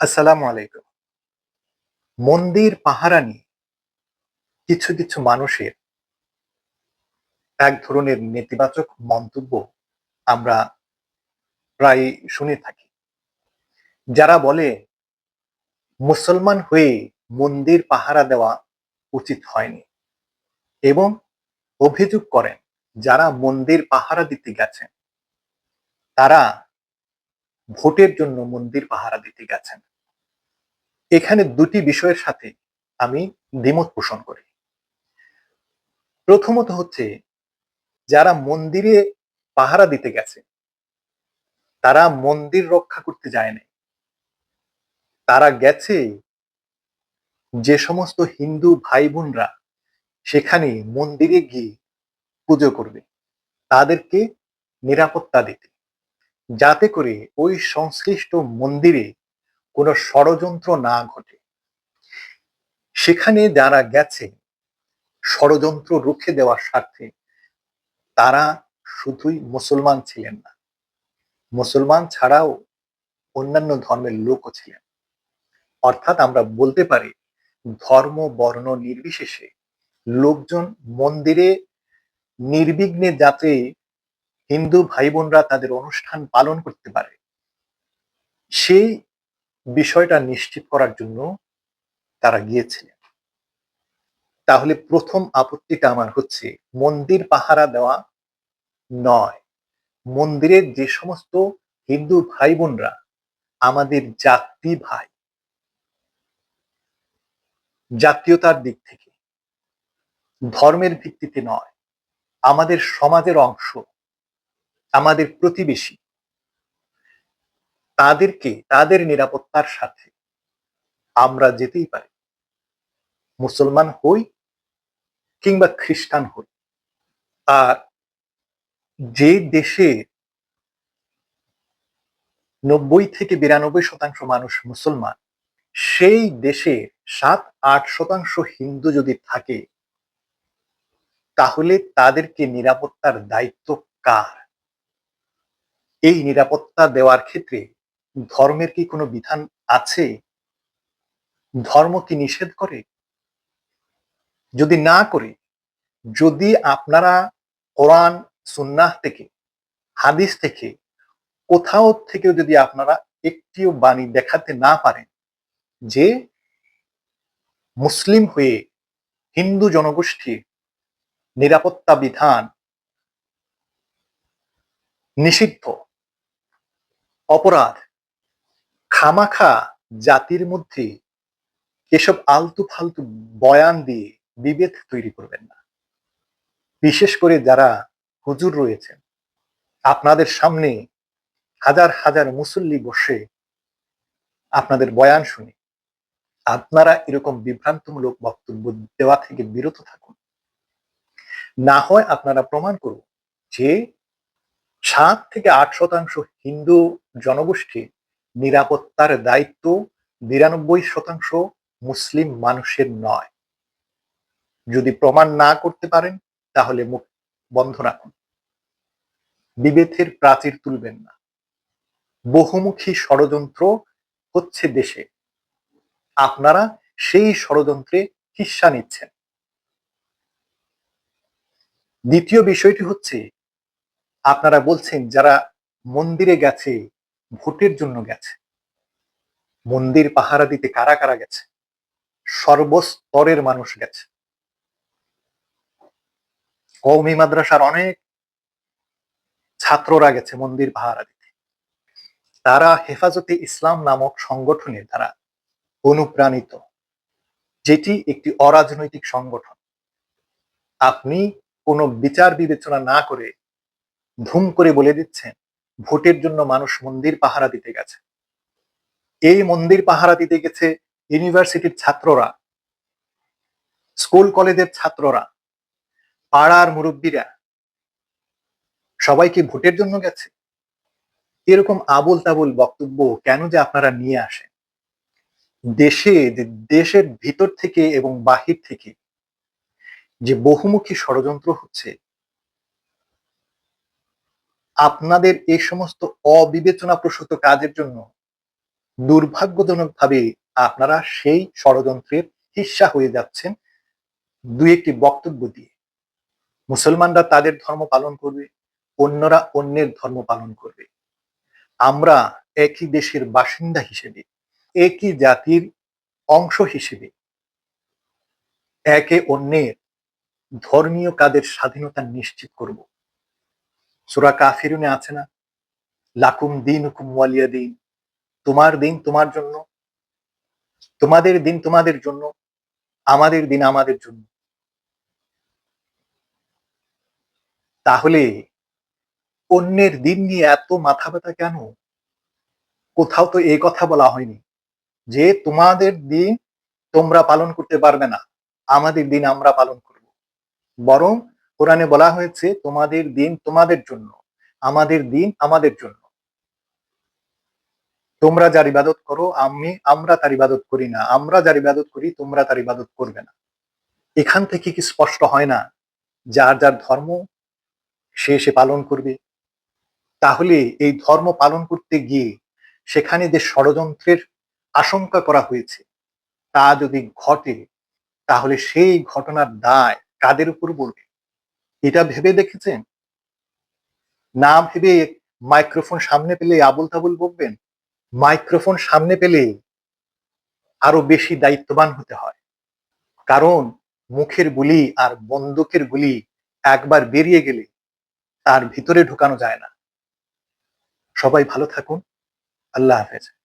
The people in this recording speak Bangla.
আসসালামু আলাইকুম। মন্দির পাহারা নিয়ে কিছু কিছু মানুষের এক ধরনের নেতিবাচক মন্তব্য আমরা প্রায় শুনে থাকি। যারা বলে, মুসলমান হয়ে মন্দির পাহারা দেওয়া উচিত হয়নি। এবং অভিযোগ করেন, যারা মন্দির পাহারা দিতে গেছেন, তারা ভোটের জন্য মন্দির পাহারা দিতে গেছেন। এখানে দুটি বিষয়ের সাথে আমি দ্বিমত পোষণ করি। প্রথমত হচ্ছে, যারা মন্দিরে পাহারা দিতে গেছে, তারা মন্দির রক্ষা করতে যায় নাই। তারা গেছে, যে সমস্ত হিন্দু ভাই বোনরা সেখানে মন্দিরে গিয়ে পুজো করবে, তাদেরকে নিরাপত্তা দিতে। যাতে করে ওই সংশ্লিষ্ট মন্দিরে কোনো ষড়যন্ত্র না ঘটে। সেখানে যারা গেছে, ষড়যন্ত্র রুখে দেওয়ার স্বার্থে তারা শুধুই মুসলমান ছিলেন না। মুসলমান ছাড়াও অন্যান্য ধর্মের লোকও ছিলেন। অর্থাৎ আমরা বলতে পারি, ধর্ম, বর্ণ নির্বিশেষে লোকজন মন্দিরে নির্বিঘ্নে যাতে হিন্দু ভাই বোনরা তাদের অনুষ্ঠান পালন করতে পারে, সেই বিষয়টা নিশ্চিত করার জন্য তারা গিয়েছিলেন। তাহলে প্রথম আপত্তিটা আমার হচ্ছে, মন্দির পাহারা দেওয়া নয়। মন্দিরের যে সমস্ত হিন্দু ভাই বোনরা আমাদের জাতি ভাই, জাতীয়তার দিক থেকে, ধর্মের ভিত্তিতে নয়, আমাদের সমাজের অংশ, আমাদের প্রতিবেশী তাদেরকে, তাদের নিরাপত্তার সাথে আমরা যেতেই পারি। মুসলমান হই কিংবা খ্রিস্টান হই, আর যে দেশে নব্বই থেকে বিরানব্বই শতাংশ মানুষ মুসলমান, সেই দেশে সাত, আট শতাংশ হিন্দু যদি থাকে, তাহলে তাদেরকে নিরাপত্তার দায়িত্ব কার? এই নিরাপত্তা দেওয়ার ক্ষেত্রে ধর্মের কি কোনো বিধান আছে? ধর্ম কি নিষেধ করে? যদি না করে, যদি আপনারা কোরআন, সুন্নাহ থেকে, হাদিস থেকে, কোথাও থেকে যদি আপনারা একটিও বাণী দেখাতে না পারেন যে মুসলিম হয়ে হিন্দু জনগোষ্ঠীর নিরাপত্তা বিধান নিষিদ্ধ, অপরাধ খামাখা জাতির মধ্যে এসব আলতু ফালতু বয়ান দিয়ে বিভেদ তৈরি করবেন না। বিশেষ করে যারা হুজুর রয়েছেন, আপনাদের সামনে হাজার হাজার মুসল্লি বসে আপনাদের বয়ান শুনে আপনারা এরকম বিভ্রান্তমূলক বক্তব্য দেওয়া থেকে বিরত থাকুন। না হয় আপনারা প্রমাণ করুন যে সাত থেকে আট শতাংশ হিন্দু জনগোষ্ঠী নিরাপত্তার দায়িত্ব নিরানব্বই শতাংশ মুসলিম মানুষের নয়। যদি প্রমাণ না করতে পারেন, তাহলে মুখ বন্ধ রাখুন। বিভেদের প্রাচীর তুলবেন না। বহুমুখী ষড়যন্ত্র হচ্ছে দেশে। আপনারা সেই ষড়যন্ত্রে হিস্সা নিচ্ছেন। দ্বিতীয় বিষয়টি হচ্ছে, আপনারা বলছেন যারা মন্দিরে গেছে ভোটের জন্য গেছে। মন্দির পাহারা দিতে কারা কারা গেছে? সর্বস্তরের মানুষ গেছে। কৌমি মাদ্রাসার অনেক ছাত্ররা গেছে মন্দির পাহারা দিতে। তারা হেফাজতে ইসলাম নামক সংগঠনের দ্বারা অনুপ্রাণিত। যেটি একটি অরাজনৈতিক সংগঠন। আপনি কোনো বিচার বিবেচনা না করে ধুম করে বলে দিচ্ছেন ভোটের জন্য মানুষ মন্দির পাহারা দিতে গেছে। এই মন্দির পাহারা দিতে গেছে ইউনিভার্সিটির ছাত্ররা, স্কুল কলেজের ছাত্ররা, পাড়ার মুরব্বীরা। সবাইকে ভোটের জন্য গেছে? এরকম আবুল তাবুল বক্তব্য কেন যে আপনারা নিয়ে আসেন? দেশে, দেশের ভিতর থেকে এবং বাহির থেকে যে বহুমুখী ষড়যন্ত্র হচ্ছে আপনাদের এই সমস্ত অবিবেচনা প্রসূত কাজের জন্য দুর্ভাগ্যজনকভাবে আপনারা সেই ষড়যন্ত্রের হিস্সা হয়ে যাচ্ছেন দুই একটি বক্তব্য দিয়ে। মুসলমানরা তাদের ধর্ম পালন করবে, অন্যরা অন্যের ধর্ম পালন করবে। আমরা একই দেশের বাসিন্দা হিসেবে, একই জাতির অংশ হিসেবে, একে অন্যের ধর্মীয় কাজের স্বাধীনতা নিশ্চিত করব। সুরা কাফিরুনে আছে না? লাকুম দিন হুকুম ওয়ালিয়া দিন। তোমার দিন তোমার জন্য, তোমাদের দিন তোমাদের জন্য, আমাদের দিন আমাদের জন্য। তাহলে অন্যের দিন নিয়ে এত মাথা ব্যথা কেন? কোথাও তো এই কথা বলা হয়নি যে তোমাদের দিন তোমরা পালন করতে পারবে না, আমাদের দিন আমরা পালন করব। বরং কোরআনে বলা হয়েছে, তোমাদের দিন তোমাদের জন্য, আমাদের দিন আমাদের জন্য। তোমরা যার ইবাদত করো, আমি, আমরা তার ইবাদত করি না, আমরা যার ইবাদত করি, তোমরা তার ইবাদত করবে না। এখান থেকে কি স্পষ্ট হয় না যার যার ধর্ম সে সে পালন করবে? তাহলে এই ধর্ম পালন করতে গিয়ে সেখানে যে ষড়যন্ত্রের আশঙ্কা করা হয়েছে, তা যদি ঘটে, তাহলে সেই ঘটনার দায় কাদের উপর পড়বে? এটা ভেবে দেখেছেন? না ভেবে মাইক্রোফোন সামনে পেলে আবুল তাবুল বলবেন মাইক্রোফোন সামনে পেলে আরও বেশি দায়িত্ববান হতে হয়। কারণ মুখের গুলি আর বন্দুকের গুলি একবার বেরিয়ে গেলে তার ভিতরে ঢুকানো যায় না। সবাই ভালো থাকুন। আল্লাহ হাফেজ।